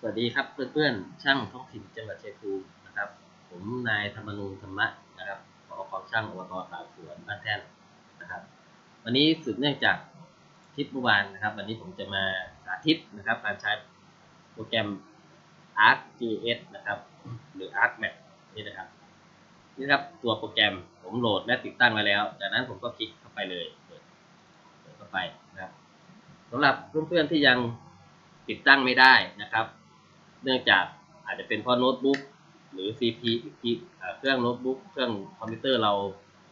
สวัสดีครับเพื่อนๆ ช่างท้องถิ่นจังหวัดชัยภูมินะครับ ผมนายธรรมนูญธรรมะนะครับผอกองช่างอบตสาวสวนบ้านแท่นนะครับ วันนี้สืบเนื่องจากทิปเมื่อวานนะครับ วันนี้ผมจะมาสาธิตนะครับ การใช้โปรแกรม ArcGIS นะครับ หรือ ArcMap นี่นะครับนี่ครับตัวโปรแกรมผมโหลดและติดตั้งไว้แล้ว จากนั้นผมก็คลิกเข้าไปเลยเปิดเปิดเข้าไปนะครับสำหรับเพื่อนๆที่ยังติดตั้งไม่ได้นะครับ เนื่องจากอาจจะเป็นเพราะโน้ตบุ๊กหรือ CP เอ่อเครื่องโน้ตบุ๊กเครื่องคอมพิวเตอร์เรา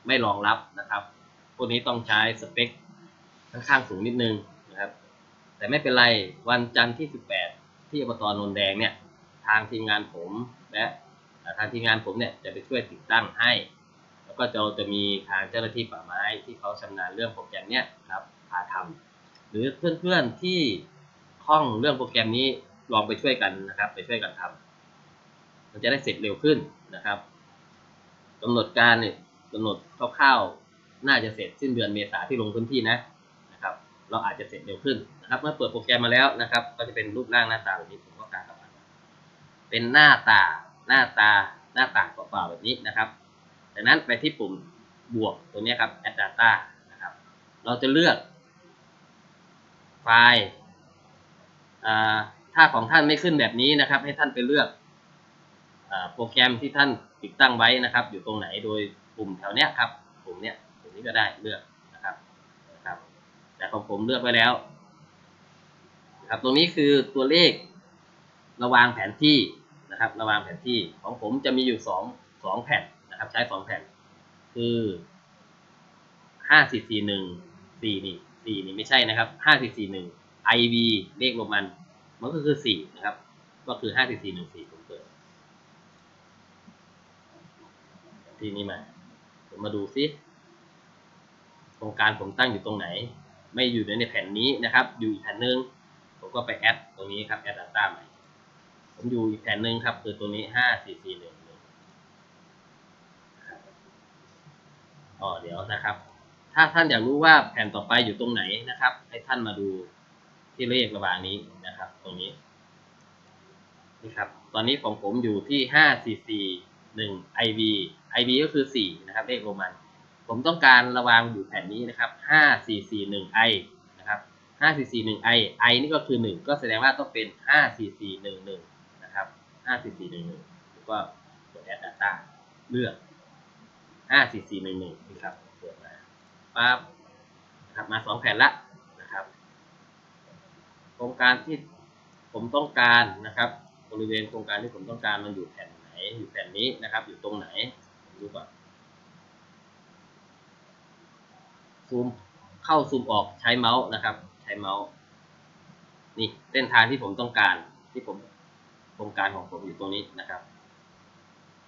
ไม่รองรับนะครับ พวกนี้ต้องใช้สเปคค่อนข้างสูงนิดนึงนะครับ แต่ไม่เป็นไรวันจันทร์ที่ 18 ที่อบตนนแดงเนี่ยทางทีมงานผมและทางทีมงานผมเนี่ยจะไปช่วยติดตั้งให้ แล้วก็จะจะมีทางเจ้าหน้าที่ป่าไม้ที่เขาชำนาญเรื่องโปรแกรมเนี้ยครับพาทำหรือเพื่อนๆที่คล่องเรื่องโปรแกรมนี้ ลองไปช่วยกันนะครับ ไปช่วยกันทำมันจะได้เสร็จเร็วขึ้นนะครับกำหนดการเนี่ยกำหนดคร่าวๆน่าจะเสร็จสิ้นเดือนเมษาที่ลงพื้นที่นะนะครับ เราอาจจะเสร็จเร็วขึ้นนะครับ เมื่อเปิดโปรแกรมมาแล้วนะครับ ก็จะเป็นรูปร่างหน้าตาแบบนี้ผมก็การกลับมาเป็นหน้าตาหน้าตาหน้าต่างเปล่าๆแบบนี้นะครับจากนั้นไปที่ปุ่มบวกตัวนี้ครับ add data นะครับ เราจะเลือกไฟล์อ่า ถ้าของท่านไม่ขึ้นแบบนี้นะครับ ให้ท่านไปเลือกอโปรแกรมที่ท่านติดตั้งไว้นะครับ อยู่ตรงไหนโดยปุ่มแถวเนี้ยครับปุ่มเนี้ยปุ่มนี้ก็ได้เลือกนะครับนะครับ แต่ของผมเลือกไว้แล้วนะครับตรงนี้คือตัวเลขระวางแผนที่นะครับ ระวางแผนที่ของผมจะมีอยู่สองสองแผ่นนะครับ ใช้สองแผ่น คือห้าสี่สี่หนึ่งสี่นี่สี่นี่ไม่ใช่นะครับห้าสี่สี่หนึ่ง IV เลขโรมัน มันก็คือสี่นะครับ ก็คือห้าสี่สี่หนึ่งสี่ผมเปิด ที่นี้มา ผมมาดูซิโครงการผมตั้งอยู่ตรงไหน ไม่อยู่ในแผ่นนี้นะครับ อยู่อีกแผ่นหนึ่งผมก็ไปแอดตรงนี้ครับแอดดัต้าใหม่ผมอยู่อีกแผ่นหนึ่งครับ คือตัวนี้ห้าสี่สี่หนึ่งอ๋อเดี๋ยวนะครับ ถ้าท่านอยากรู้ว่าแผ่นต่อไปอยู่ตรงไหนนะครับ ให้ท่านมาดู ที่เลขระหว่างนี้นะครับ ตรงนี้นี่ครับ ตอนนี้ของผมอยู่ที่ห้าสี่สี่หนึ่ง IV IV ก็คือสี่นะครับ เลขโรมัน ผมต้องการระวางอยู่แผ่นนี้นะครับห้าสี่สี่หนึ่ง I นะครับห้าสี่สี่หนึ่ง I I นี่ก็คือหนึ่งก็แสดงว่าต้องเป็นห้าสี่สี่หนึ่งหนึ่งนะครับห้าสี่สี่หนึ่งหนึ่งก็กด add data เลือกห้าสี่สี่หนึ่งหนึ่งนี่ครับเปิดมาปั๊บครับมาสองแผ่นละ โครงการที่ผมต้องการนะครับ บริเวณโครงการที่ผมต้องการมันอยู่แผ่นไหนอยู่แผ่นนี้นะครับ อยู่ตรงไหนดูก่อนซูมเข้าซูมออกใช้เมาส์นะครับ ใช้เมาส์นี่เส้นทางที่ผมต้องการที่ผมโครงการของผมอยู่ตรงนี้นะครับ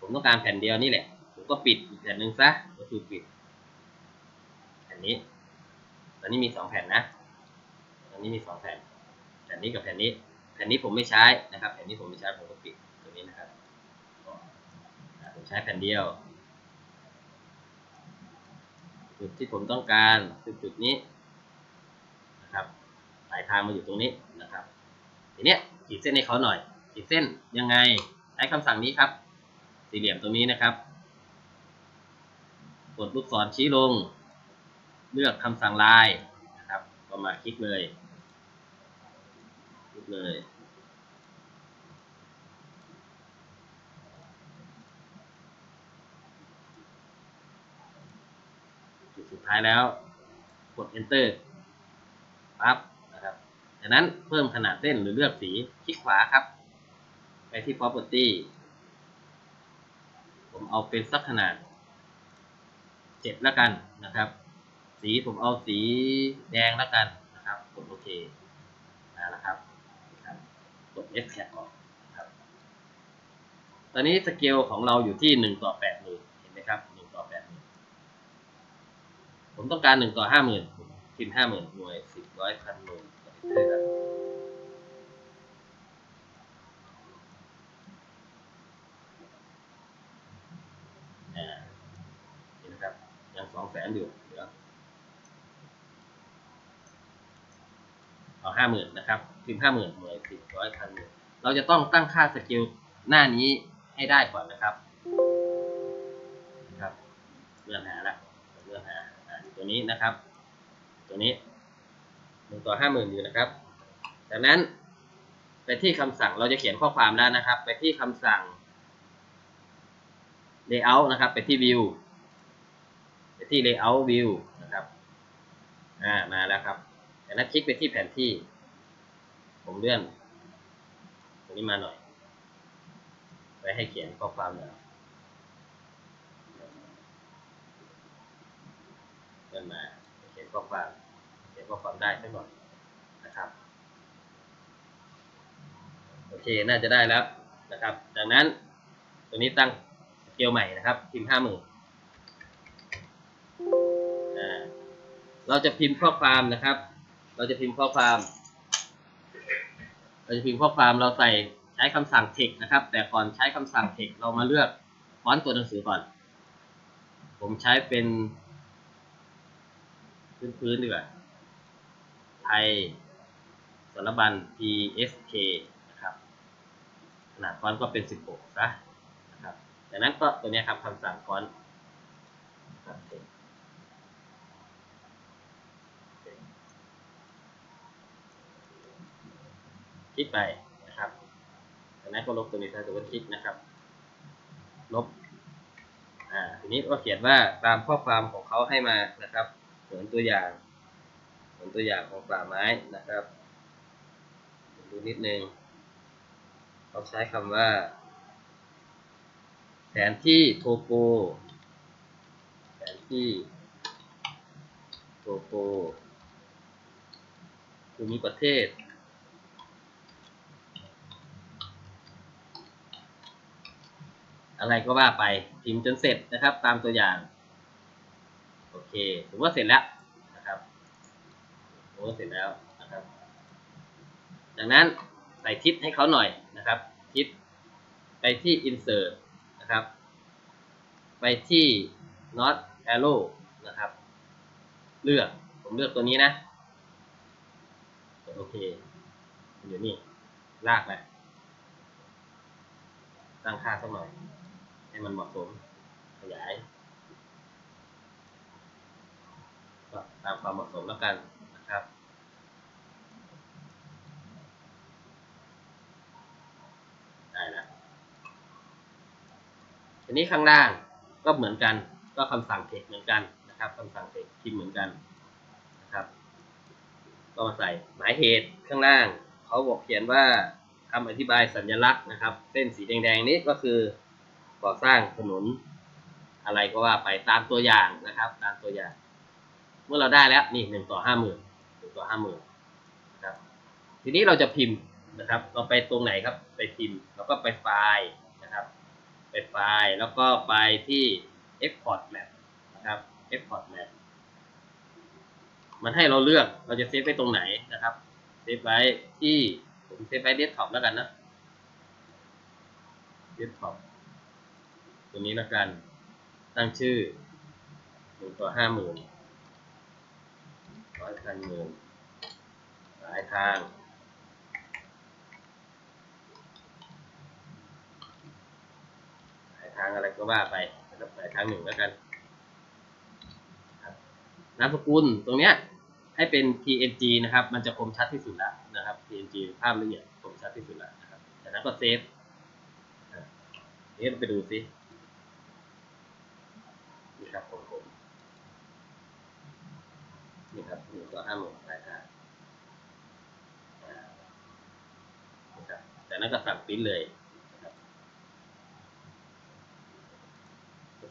ผมต้องการแผ่นเดียวนี่แหละ ผมก็ปิดอีกแผ่นหนึ่งซะก็คือปิดแผ่นนี้ตอนนี้มีสองแผ่นนะตอนนี้มีสองแผ่น แผ่นนี้กับแผ่นนี้ แผ่นนี้ผมไม่ใช้นะครับ แผ่นนี้ผมไม่ใช้ผมก็ปิดตัวนี้นะครับผมใช้แผ่นเดียว จุดที่ผมต้องการคือจุดนี้นะครับปลายทางมาอยู่ตรงนี้นะครับ ทีเนี้ยขีดเส้นให้เขาหน่อยขีดเส้นยังไงใช้คำสั่งนี้ครับ สี่เหลี่ยมตรงนี้นะครับ กดลูกศรชี้ลง เลือกคำสั่งลายนะครับ ก็มาคลิกเลย เลยจุดสุดท้ายแล้ว กด enter ปั๊บนะครับจากนั้นเพิ่มขนาดเส้นหรือเลือกสีคลิกขวาครับ ไปที่ property ผมเอาเป็นสักขนาดเจ็ดแล้วกันนะครับ สีผมเอาสีแดงแล้วกันนะครับ กดโอเคนะครับ ด S แคออกครับ ตอนนี้สเกลของเราอยู่ที่หนึ่งต่อแปดหมื่นเห็นไหมครับหนึ่งต่อแปดหมื่นผมต้องการหนึ่งต่อห้าหมื่นพิมพ์ห้าหมื่นหน่วยสิบร้อยพันหมื่นกด Enter ครับอ่านี่นะครับยังสองแสนอยู่เดี๋ยว เอห้าหมื่นนะครับพิมพ์ห้าหมื่นหน่วยสิบร้อยพันหมื่นเราจะต้องตั้งค่าสเกลหน้านี้ให้ได้ก่อนนะครับนะครับเลื่อนหาละเลื่อนหาอ่ตัวนี้นะครับ ตัวนี้หนึ่งต่อห้าหมื่นอยู่นะครับ จากนั้นไปที่คำสั่งเราจะเขียนข้อความแล้วนะครับ ไปที่คำสั่ง layout นะครับ ไปที่ view ไปที่ layout view นะครับ อ่า มาแล้วครับ จากนั้นคลิกไปที่แผนที่ ผมเลื่อนตรงนี้มาหน่อยไปให้เขียนข้อความหน่อยเลื่อนมาเขียนข้อความเขียนข้อความได้สักหน่อยนะครับโอเค น่าจะได้แล้วนะครับ จากนั้นตัวนี้ตั้งสเกลใหม่นะครับ พิมพ์ห้าหมื่นเราจะพิมพ์ข้อความนะครับ เราจะพิมพ์ข้อความ เราจะพิมพ์ข้อความเราใส่ใช้คำสั่ง text นะครับ แต่ก่อนใช้คำสั่ง text เรามาเลือกฟอนต์ตัวหนังสือก่อน ผมใช้เป็น พื้นๆดีกว่าไทยสารบัญ PSK นะครับ ขนาดฟอนต์ก็เป็น 16 ซะ นะครับ จากนั้นก็ตัวนี้ครับคำสั่งฟอนต์ครับ ลิกไปนะครับจากนั้นก็ลบตัวนี้ถ้าเกิดว่าคลิกนะครับ ลบอ่าทีนี้ก็เขียนว่าตามข้อความของเขาให้มานะครับเหมือนตัวอย่างเหมือนตัวอย่างของป่าไม้นะครับดูนิดนึงเขาใช้คำว่า แผนที่โทโปแผนที่โทโปภูมิประเทศ อะไรก็ว่าไปพิมพ์จนเสร็จนะครับ ตามตัวอย่าง โอเคถือว่าเสร็จแล้วนะครับถือว่าเสร็จแล้วนะครับ จากนั้นใส่ทิศให้เขาหน่อยนะครับ ทิศไปที่ insert นะครับ ไปที่ not arrow นะครับ เลือกผมเลือกตัวนี้นะโอเคอยู่นี่ลากไปตั้งค่าสักหน่อย ให้มันเหมาะสม ขยายก็ตามความเหมาะสมแล้วกันนะครับได้แล้วทีนี้ข้างล่างก็เหมือนกัน ก็คำสั่งเทคเหมือนกันนะครับคำสั่งเทคพิมพ์เหมือนกันนะครับ ก็มาใส่หมายเหตุข้างล่าง เขาบอกเขียนว่าคำอธิบายสัญลักษณ์นะครับ เส้นสีแดงๆนี้ก็คือ ก่อสร้างถนนอะไรก็ว่าไปตามตัวอย่างนะครับ ตามตัวอย่าง เมื่อเราได้แล้วนี่หนึ่งต่อห้าหมื่นหนึ่งต่อห้าหมื่นนะครับ ทีนี้เราจะพิมพ์นะครับ เราไปตรงไหนครับ ไปพิมพ์เราก็ไปไฟล์นะครับ ไปไฟล์แล้วก็ไปที่ export map นะครับ export map มันให้เราเลือกเราจะเซฟไว้ตรงไหนนะครับ เซฟไว้ที่ผมเซฟไว้เดสก์ท็อปแล้วกันนะเดสก์ท็อป ตัวนี้ล้วกัน ตั้งชื่อหนึ่งต่อห้าหมื่นร้อยพันหมื่นหลายทางหลายทางอะไรก็ว่าไปนะครับหลายทางหนึ่งแล้วกันนามสกุลตรงเนี้ยให้เป็น PNG นะครับ มันจะคมชัดที่สุดแล้วนะครับ PNG ภาพละเอียดคมชัดที่สุดแล้วนะครับจากนั้นก็เซฟอะนี่เราไปดูซิ ครับผมผมนี่ครับหนึ่งต่อห้าหมื่นปลายทางอ่านี่ครับจากนั้นก็สั่งปริ้นเลยนะครับ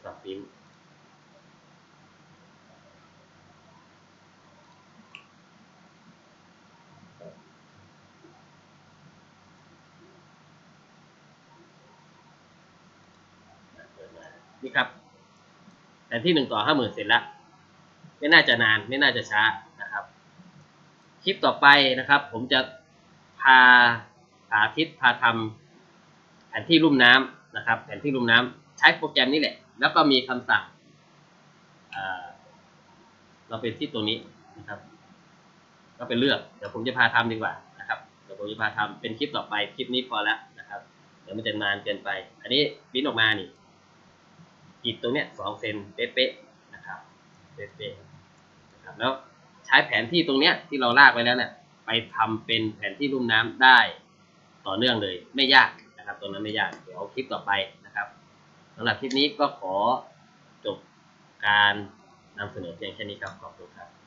สั่งปริ้นนี่ครับ แผนที่หนึ่งต่อห้าหมื่นเสร็จแล้ว ไม่น่าจะนานไม่น่าจะช้านะครับ คลิปต่อไปนะครับ ผมจะพาสาธิตพาทำแผนที่ลุ่มน้ำนะครับ แผนที่ลุ่มน้ำใช้โปรแกรมนี้แหละ แล้วก็มีคำสั่งเราเป็นที่ตัวนี้นะครับ ก็เป็นเลือก เดี๋ยวผมจะพาทำดีกว่านะครับเดี๋ยวผมจะพาทำเป็นคลิปต่อไปคลิปนี้พอแล้วนะครับ เดี๋ยวมันจะนานเกินไป อันนี้ปริ้นออกมานี่ ขีดตรงเนี้ยสองเซนเป๊ะๆนะครับเป๊ะๆนะครับแล้วใช้แผนที่ตรงเนี้ยที่เราลากไว้แล้วเนี่ยไปทำเป็นแผนที่ลุ่มน้ำได้ต่อเนื่องเลยไม่ยากนะครับ ตรงนั้นไม่ยากเดี๋ยวคลิปต่อไปนะครับสำหรับคลิปนี้ก็ขอจบการนำเสนอเพียงแค่นี้ครับขอบคุณครับ